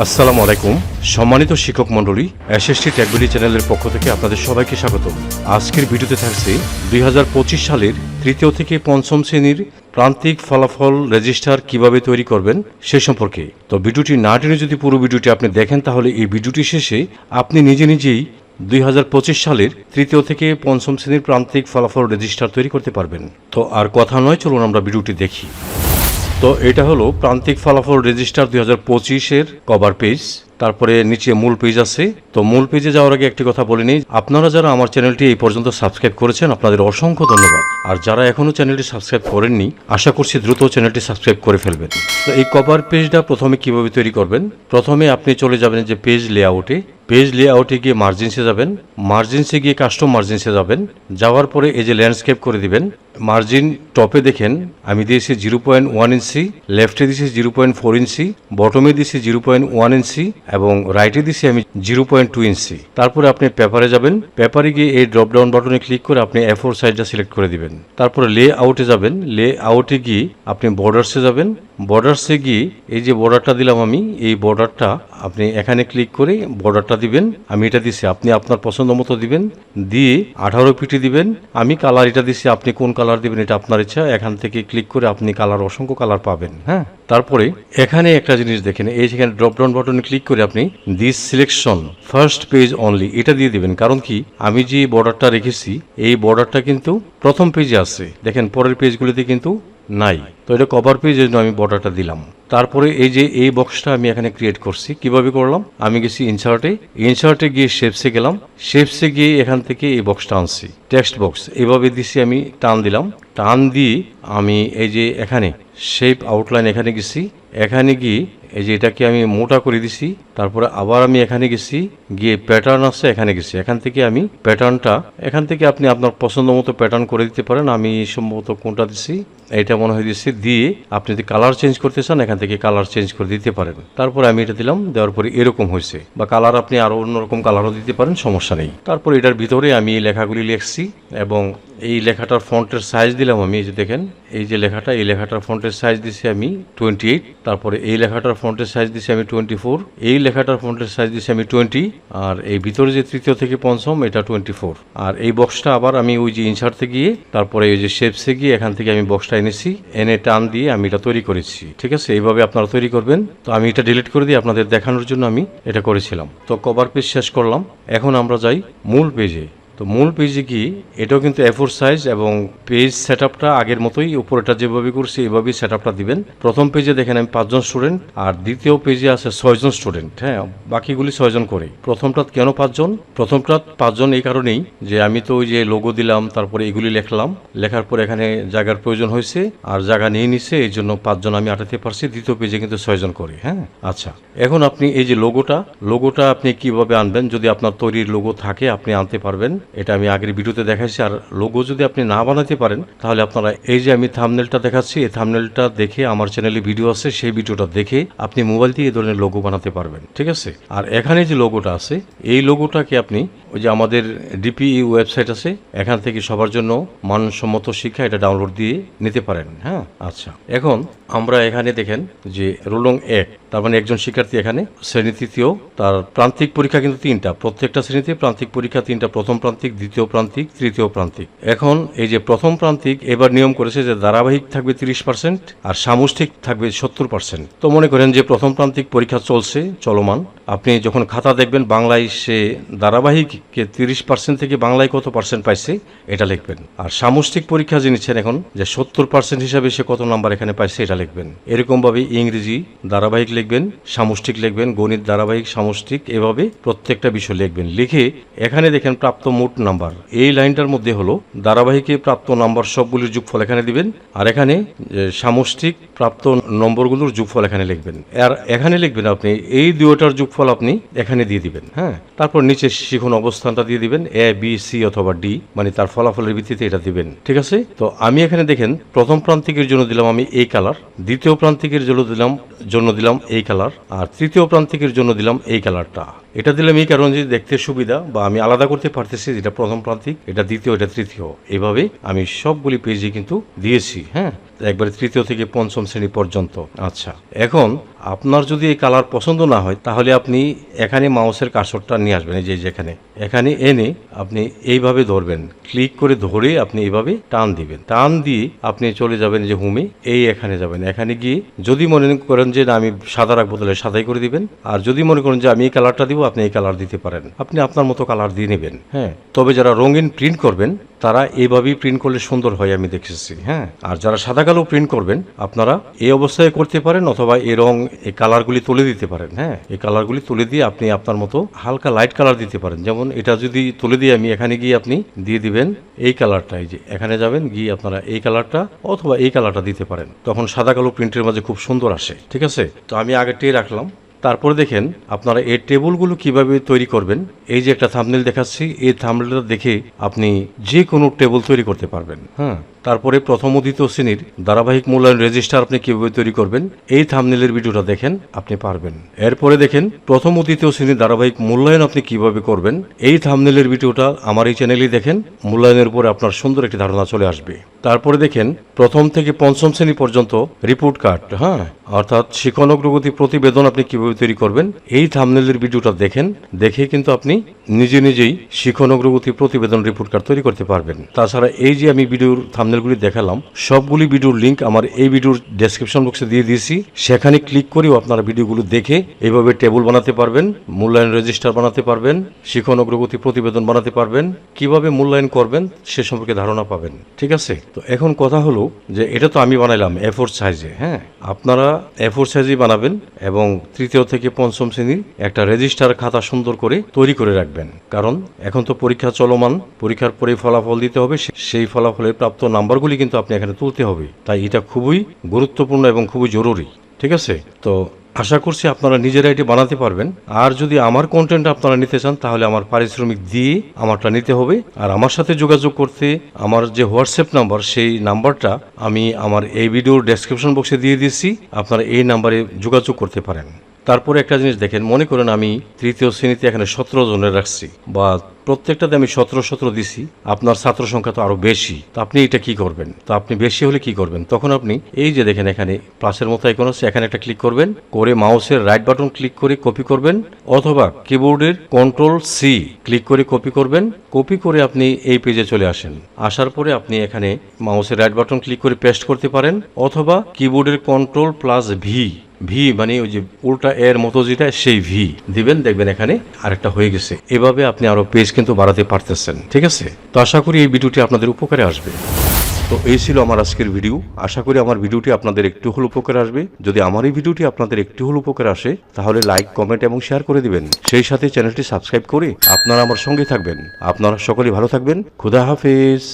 আসসালামু আলাইকুম। সম্মানিত শিক্ষক মণ্ডলী এসএসটি ট্যাগবিলি চ্যানেলের পক্ষ থেকে আপনাদের সবাইকে স্বাগত আজকের ভিডিওতে থাকছে দুই হাজার পঁচিশ সালের তৃতীয় থেকে পঞ্চম শ্রেণির প্রান্তিক ফলাফল রেজিস্টার কীভাবে তৈরি করবেন সে সম্পর্কে। তো ভিডিওটি না টেনে যদি পুরো ভিডিওটি আপনি দেখেন, তাহলে এই ভিডিওটি শেষে আপনি নিজে নিজেই দুই হাজার পঁচিশ সালের তৃতীয় থেকে পঞ্চম শ্রেণির প্রান্তিক ফলাফল রেজিস্টার তৈরি করতে পারবেন। তো আর কথা নয়, চলুন আমরা ভিডিওটি দেখি। তো এটা হলো প্রান্তিক ফলাফল রেজিস্টার দুই হাজার পঁচিশের কভার পেজ তারপরে নিচে মূল পেজ আছে। তো মূল পেজে যাওয়ার আগে একটি কথা বলে নিই আপনারা যারা আমার চ্যানেলটি এই পর্যন্ত সাবস্ক্রাইব করেছেন, আপনাদের অসংখ্য ধন্যবাদ। আর যারা এখনও চ্যানেলটি সাবস্ক্রাইব করেননি, আশা করছি দ্রুত চ্যানেলটি সাবস্ক্রাইব করে ফেলবেন। তো এই কভার পেজটা প্রথমে কীভাবে তৈরি করবেন? প্রথমে আপনি চলে যাবেন যে পেজ লেআউটে পেজ লেআউটে গিয়ে মার্জিনসে যাবেন। মার্জিনসে গিয়ে কাস্টম মার্জিনসে যাবেন। যাওয়ার পরে এই যে ল্যান্ডস্কেপ করে দিবেন মার্জিন টপে দেখেন, আমি দিয়েছি জিরো পয়েন্ট ওয়ান ইঞ্চি লেফটে দিয়েছি জিরো পয়েন্ট ফোর ইঞ্চি বটমে দিয়েছি জিরো পয়েন্ট ওয়ান ইঞ্চি এবং রাইটে দিয়েছি আমি জিরো পয়েন্ট টু ইঞ্চি তারপরে আপনি পেপারে যাবেন। পেপারে গিয়ে এই ড্রপ ডাউন বাটনে ক্লিক করে আপনি এ ফোর সাইজটা সিলেক্ট করে দিবেন। তারপরে লে আউটে যাবেন। লে আউটে গিয়ে আপনি বর্ডার্সে যাবেন। বর্ডার্সে গিয়ে এই যে বর্ডারটা দিলাম আমি, এই বর্ডারটা আপনি এখানে ক্লিক করে বর্ডারটা দিবেন, আমি এটা দিছি, আপনি আপনার পছন্দ মতো দিবেন, দিয়ে আঠারো পিটি দিবেন, আমি কালার এটা দিছি, আপনি কোন কালার দিবেন, এটা আপনার ইচ্ছা, এখান থেকে ক্লিক করে আপনি কালার অসংখ্য কালার পাবেন হ্যাঁ? তারপরে এখানে একটা জিনিস দেখেন, এই যেখানে ড্রপ ডাউন বাটনে ক্লিক করে আপনি this selection first page only এটা দিয়ে দিবেন। কারণ কি? আমি যে বর্ডারটা রেখেছি, এই বর্ডারটা কিন্তু প্রথম পেজে আছে। দেখেন, পরের পেজগুলিতে কিন্তু নাই। তো এটা কভার পেজ জন্য আমি বর্ডারটা দিলাম। তারপরে এই যে এই বক্সটা আমি এখানে ক্রিয়েট করছি, কীভাবে করলাম? আমি গেছি ইনসার্টে ইনসার্টে গিয়ে শেপসে গেলাম। শেপসে গিয়ে এখান থেকে এই বক্সটা আনছি। টেক্সট বক্স এভাবে দিছি আমি, টান দিলাম। টান দিয়ে আমি এই যে এখানে শেপ আউটলাইন এখানে গেছি। এখানে গিয়ে এই যে এটাকে আমি মোটা করে দিছি। তারপরে আবার আমি এখানে গেছি, গিয়ে প্যাটার্ন আছে, এখানে গেছি। এখান থেকে আমি প্যাটার্নটা এখান থেকে আপনি আপনার পছন্দ মতো প্যাটার্ন করে দিতে পারেন। আমি সম্ভবত কোনটা দিছি? এইটা মনে হয় দিচ্ছে দিয়ে আপনি যদি কালার চেঞ্জ করতে চান, এখান থেকে কালার চেঞ্জ করে দিতে পারেন। তারপরে আমি এটা দিলাম, দেওয়ার পরে এরকম হয়েছে। বা কালার আপনি আরও অন্যরকম কালারও দিতে পারেন, সমস্যা নেই। তারপর এটার ভিতরে আমি লেখাগুলি লিখছি এবং এই লেখাটার ফন্টের সাইজ দিলাম আমি, এই যে দেখেন, এই যে লেখাটা, এই লেখাটার ফন্টের সাইজ দিছি আমি টোয়েন্টি এইট তারপরে এই লেখাটার ফন্টের সাইজ দিছি আমি টোয়েন্টি ফোর এই লেখাটার ফন্টের সাইজ দিছি আমি টোয়েন্টি আর এই ভিতরে যে তৃতীয় থেকে পঞ্চম, এটা টোয়েন্টি ফোর আর এই বক্সটা আবার আমি ওই যে ইনসার্টে গিয়ে, তারপরে ওই যে শেপসে গিয়ে, এখান থেকে আমি বক্সটা এনেছি, এনে টান দিয়ে আমি এটা তৈরি করেছি। ঠিক আছে? এইভাবে আপনারা তৈরি করবেন। তো আমি এটা ডিলিট করে দিয়ে আপনাদের দেখানোর জন্য আমি এটা করেছিলাম। তো কভার পেজ শেষ করলাম। এখন আমরা যাই মূল পেজে তো মূল পেজে কি এটাও কিন্তু এফোর সাইজ এবং পেজ সেট আপটা আগের মতোই উপরেটা যেভাবে করছি, এভাবেই সেট আপটা দিবেন। প্রথম পেজে দেখেন আমি পাঁচজন স্টুডেন্ট আর দ্বিতীয় পেজে আছে ছয়জন স্টুডেন্ট হ্যাঁ বাকিগুলি ছয়জন করে প্রথমটা কেন পাঁচজন? প্রথমটা পাঁচজন এই কারণেই যে আমি তো ওই যে লোগো দিলাম, তারপরে এগুলি লেখলাম। লেখার পর এখানে জায়গার প্রয়োজন হয়েছে আর জায়গা নিয়ে নিছে এই জন্য পাঁচজন আমি আটাতে পারছি, দ্বিতীয় পেজে কিন্তু ছয়জন করে। হ্যাঁ আচ্ছা। এখন আপনি এই যে লোগোটা লোগোটা আপনি কীভাবে আনবেন? যদি আপনার তৈরির লোগো থাকে, আপনি আনতে পারবেন। এটা আমি আগের ভিডিওতে দেখাইছি, আর লোগো যদি আপনি না বানাতে পারেন, তাহলে আপনারা এই যে আমি থামনেলটা দেখাচ্ছি, এই থামনেলটা দেখে আমার চ্যানেলে ভিডিও আছে, সেই ভিডিওটা দেখে আপনি মোবাইল দিয়ে এই ধরনের লোগো বানাতে পারবেন, ঠিক আছে? আর এখানে যে লোগোটা আছে, এই লোগোটাকে আপনি ওই যে আমাদের ডিপিই ওয়েবসাইট আছে, এখান থেকে সবার জন্য মানসম্মত শিক্ষা এটা ডাউনলোড দিয়ে নিতে পারেন হ্যাঁ? আচ্ছা। এখন আমরা এখানে দেখেন যে রোলং এক তার মানে একজন শিক্ষার্থী এখানে, শ্রেণি তৃতীয়, তার প্রান্তিক পরীক্ষা কিন্তু তিনটা, প্রত্যেকটা শ্রেণীতে প্রান্তিক পরীক্ষা তিনটা, প্রথম প্রান্তিক, দ্বিতীয় প্রান্তিক, তৃতীয় প্রান্তিক। এখন এই যে প্রথম প্রান্তিক এবার নিয়ম করেছে যে ধারাবাহিক থাকবে তিরিশ পার্সেন্ট আর সামষ্টিক থাকবে সত্তর পার্সেন্ট। তো মনে করেন যে প্রথম প্রান্তিক পরীক্ষা চলছে, চলমান আপনি যখন খাতা দেখবেন, বাংলায় সে ধারাবাহিককে তিরিশ পার্সেন্ট থেকে বাংলায় কত পার্সেন্ট পাইছে, এটা লিখবেন। আর সামষ্টিক পরীক্ষা যে নিচ্ছেন এখন, যে সত্তর পার্সেন্ট হিসাবে সে কত নাম্বার এখানে পাইছে, এটা লিখবেন। এরকমভাবে ইংরেজি ধারাবাহিক লিখবেন, সামষ্টিক লিখবেন, গণিত ধারাবাহিক, সামষ্টিক, এভাবে প্রত্যেকটা বিষয় লিখবেন। লিখে এখানে দেখেন প্রাপ্ত মোট নাম্বার। এই লাইনটার মধ্যে হলো, ধারাবাহিকে প্রাপ্ত নাম্বার সবগুলির যোগফল এখানে দিবেন, আর এখানে সামষ্টিক প্রাপ্ত নম্বরগুলোর যোগফল এখানে লিখবেন। আর এখানে লিখবেন আপনি, এই দুয়োটার যোগফল আপনি এখানে দিয়ে দিবেন হ্যাঁ? তারপর নিচে শিখন অবস্থানটা দিয়ে দিবেন এ বি সি অথবা ডি মানে তার ফলাফলের ভিত্তিতে এটা দিবেন, ঠিক আছে? তো আমি এখানে দেখেন, প্রথম প্রান্তিকের জন্য দিলাম আমি এই কালার দ্বিতীয় প্রান্তিকের জন্য দিলাম জন্য দিলাম এই কালার আর তৃতীয় প্রান্তিকের জন্য দিলাম এই কালারটা এটা দিলাম এই কারণ যে দেখতে সুবিধা বা আমি আলাদা করতে পারতেছি যেটা প্রথম প্রান্তিক, এটা দ্বিতীয়, এটা তৃতীয়। এভাবে আমি সবগুলি পেজে কিন্তু দিয়েছি হ্যাঁ? একবারে তৃতীয় থেকে পঞ্চম শ্রেণি পর্যন্ত। আচ্ছা এখন আপনার যদি এই কালার পছন্দ না হয়, তাহলে আপনি এখানে মাউসের কাসরটা নিয়ে আসবেন, এই যে যেখানে। এখানে এনে আপনি এইভাবে ধরবেন। ক্লিক করে ধরে আপনি এইভাবে টান দিবেন। টান দিয়ে আপনি চলে যাবেন যে হোমে এই এখানে যাবেন। এখানে গিয়ে যদি মনে করেন যে না, আমি সাদা রাখব তাহলে সাদাই করে দিবেন। আর যদি মনে করেন যে আমি এই কালারটা দিব, আপনি এই কালার দিতে পারেন। আপনি আপনার মতো কালার দিয়ে নেবেন হ্যাঁ। তবে যারা রঙিন প্রিন্ট করবেন তারা এইভাবেই প্রিন্ট করলে সুন্দর হয় আমি দেখেছি হ্যাঁ। আর যারা সাদা কালো প্রিন্ট করবেন, আপনারা এই অবস্থায় করতে পারেন অথবা এই রং, এই কালারগুলি তুলে দিতে পারেন হ্যাঁ। এই কালারগুলি তুলে দিয়ে আপনি আপনার মতো হালকা লাইট কালার দিতে পারেন। যেমন এটা যদি তুলে দিয়ে আমি এখানে গিয়ে আপনি দিয়ে দিবেন এই কালারটা এই যে এখানে যাবেন, গিয়ে আপনারা এই কালারটা অথবা এই কালারটা দিতে পারেন। তখন সাদা কালো প্রিন্টের মাঝে খুব সুন্দর আসে, ঠিক আছে? তো আমি আগে টেয়ে রাখলাম। তারপরে দেখেন আপনারা এই টেবিলগুলো কীভাবে তৈরি করবেন? এই যে একটা থামনেল দেখাচ্ছি, এই থামনেলটা দেখে আপনি যে কোনো টেবিল তৈরি করতে পারবেন। হ্যাঁ তারপরে প্রথম দ্বিতীয় শ্রেণির ধারাবাহিক মূল্যায়ন রেজিস্টার আপনি কীভাবে তৈরি করবেন, এই থামনেলের ভিডিওটা দেখেন, আপনি পারবেন। এরপরে দেখেন প্রথম দ্বিতীয় শ্রেণির ধারাবাহিক মূল্যায়ন আপনি কীভাবে করবেন, এই থামনেলের ভিডিওটা আমার এই চ্যানেলেই দেখেন, মূল্যায়নের উপরে আপনার সুন্দর একটি ধারণা চলে আসবে। তারপরে দেখেন, প্রথম থেকে পঞ্চম শ্রেণি পর্যন্ত রিপোর্ট কার্ড হ্যাঁ? অর্থাৎ শিক্ষণ অগ্রগতি প্রতিবেদন আপনি কীভাবে তৈরি করবেন, এই থামনেলের ভিডিওটা দেখেন, দেখে কিন্তু আপনি নিজে নিজেই শিক্ষণ অগ্রগতি প্রতিবেদন রিপোর্ট কার্ড তৈরি করতে পারবেন। তাছাড়া এই যে আমি ভিডিওর থামনেলগুলি দেখালাম, সবগুলি ভিডিওর লিংক আমার এই ভিডিওর ডেসক্রিপশন বক্সে দিয়ে দিয়েছি। সেখানে ক্লিক করেও আপনারা ভিডিওগুলো দেখে এইভাবে টেবিল বানাতে পারবেন, মূল্যায়ন রেজিস্টার বানাতে পারবেন শিক্ষণ অগ্রগতি প্রতিবেদন বানাতে পারবেন, কীভাবে মূল্যায়ন করবেন সে সম্পর্কে ধারণা পাবেন, ঠিক আছে? তো এখন কথা হলো যে এটা তো আমি বানাইলাম এ ফোর সাইজে হ্যাঁ? আপনারা এ ফোর সাইজে বানাবেন এবং তৃতীয় থেকে পঞ্চম শ্রেণির একটা রেজিস্টার খাতা সুন্দর করে তৈরি করে রাখবেন। কারণ এখন তো পরীক্ষা চলমান, পরীক্ষার পরে ফলাফল দিতে হবে সেই ফলাফলের প্রাপ্ত নাম্বারগুলি কিন্তু আপনি এখানে তুলতে হবে। তাই এটা খুবই গুরুত্বপূর্ণ এবং খুবই জরুরি, ঠিক আছে? তো আশা করছি আপনারা নিজেরা এটি বানাতে পারবেন। আর যদি আমার কন্টেন্ট আপনারা নিতে চান, তাহলে আমার পারিশ্রমিক দিয়ে আমারটা নিতে হবে। আর আমার সাথে যোগাযোগ করতে আমার যে হোয়াটসঅ্যাপ নাম্বার সেই নাম্বারটা আমি আমার এই ভিডিওর ডেসক্রিপশন বক্সে দিয়ে দিয়েছি। আপনারা এই নাম্বারে যোগাযোগ করতে পারেন। তারপরে একটা জিনিস দেখেন, মনে করেন আমি তৃতীয় শ্রেণীতে এখানে সতেরো জনের রাখছি, বা প্রত্যেকটাতে আমি সতেরো সতেরো দিছি। আপনার ছাত্র সংখ্যা তো আরও বেশি। তো আপনি এটা কি করবেন? তো আপনি বেশি হলে কি করবেন? তখন আপনি এই যে দেখেন এখানে প্লাসের মতো আইকন আছে, এখানে একটা ক্লিক করবেন। করে মাউসের রাইট বাটন ক্লিক করে কপি করবেন। অথবা কিবোর্ডের কন্ট্রোল সি ক্লিক করে কপি করবেন। কপি করে আপনি এই পেজে চলে আসেন। আসার পরে আপনি এখানে মাউসের রাইট বাটন ক্লিক করে পেস্ট করতে পারেন। অথবা কিবোর্ডের কন্ট্রোল প্লাস ভি ভি মানে ওই যে উল্টা এর মতো যেটা, সেই ভি দিবেন, দেখবেন এখানে আরেকটা হয়ে গেছে। এভাবে আপনি আরও পেজ কিন্তু বাড়াতে পারতেছেন, ঠিক আছে? তো আশা করি এই ভিডিওটি আপনাদের উপকারে আসবে। তো এই ছিল আমার আজকের ভিডিও। আশা করি আমার ভিডিওটি আপনাদের একটু হল উপকার আসবে। যদি আমার এই ভিডিওটি আপনাদের একটু হল উপকার আসে, তাহলে লাইক, কমেন্ট এবং শেয়ার করে দিবেন। সেই সাথে চ্যানেলটি সাবস্ক্রাইব করে আপনারা আমার সঙ্গে থাকবেন। আপনারা সকলেই ভালো থাকবেন। খুদা হাফেজ।